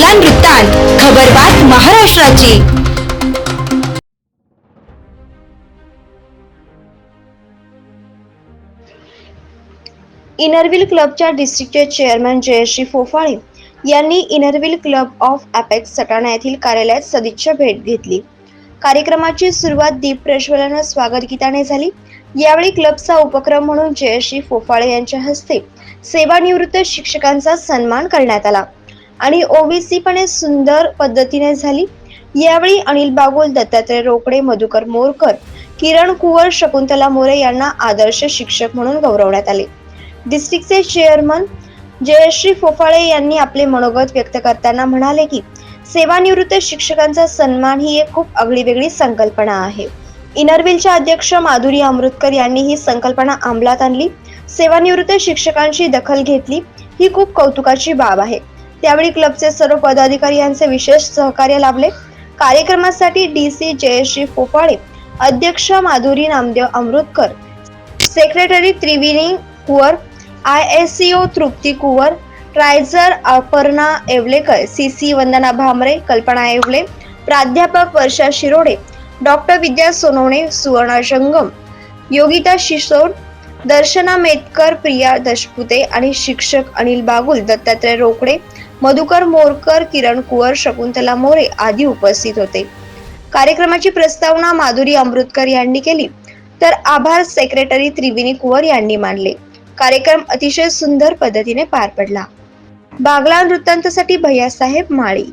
बागला वृत्तांत खबरबात महाराष्ट्राची. इनरविल क्लबच्या डिस्ट्रिक्टचे चेअरमन जयश्री फोफाळे यांनी Inner Wheel club of apex Satana येथील कार्यालयात सदिच्छा भेट घेतली. कार्यक्रमाची सुरुवात दीप प्रज्वलन स्वागत गीताने झाली. यावेळी क्लबचा उपक्रम म्हणून जयश्री फोफाळे यांच्या हस्ते सेवानिवृत्त शिक्षकांचा सन्मान करण्यात आला. आणि ओबीसी पण सुंदर पद्धतीने झाली. यावेळी अनिल बागुल दत्तात्रय रोकडे मधुकर मोरकर किरण कुवर शकुंतला मोरे यांना आदर्श शिक्षक म्हणून गौरवण्यात आले. डिस्ट्रिक्टचे चेअरमन जयश्री फोफाळे यांनी आपले मनोगत व्यक्त करताना म्हणाले की सेवानिवृत्त शिक्षकांचा सन्मान ही एक खूप आगळीवेगळी संकल्पना आहे. इनरविलच्या अध्यक्ष माधुरी अमृतकर यांनी ही संकल्पना अंमलात आणली. सेवानिवृत्त शिक्षकांची दखल घेतली. ही खूप कौतुकाची बाब आहे. त्यावेळी क्लबचे सर्व पदाधिकारी यांचे विशेष सहकार्य लाभले. कार्यक्रमासाठी डी सी जयश्री फोफाळे अध्यक्ष Madhuri Namdev Amrutkar secretary Triveni Kuwar I S C O Trupti Kuwar treasurer Aparna Yewalekar C C Vandana Bhamre Kalpana Yewale प्राध्यापक वर्षा शिरोडे डॉक्टर विद्या सोनवणे सुवर्णा जंगम योगिता शिसोड दर्शना मेतकर प्रिया दशपुते आणि शिक्षक अनिल बागुल दत्तात्रय रोकडे मधुकर मोरकर किरण कुवर शकुंतला मोरे आदी उपस्थित होते. कार्यक्रमाची प्रस्तावना माधुरी अमृतकर यांनी केली. तर आभार सेक्रेटरी त्रिवेणी कुवर यांनी मानले. कार्यक्रम अतिशय सुंदर पद्धतीने पार पडला. बागला वृत्तांतसाठी भैयासाहेब माळी.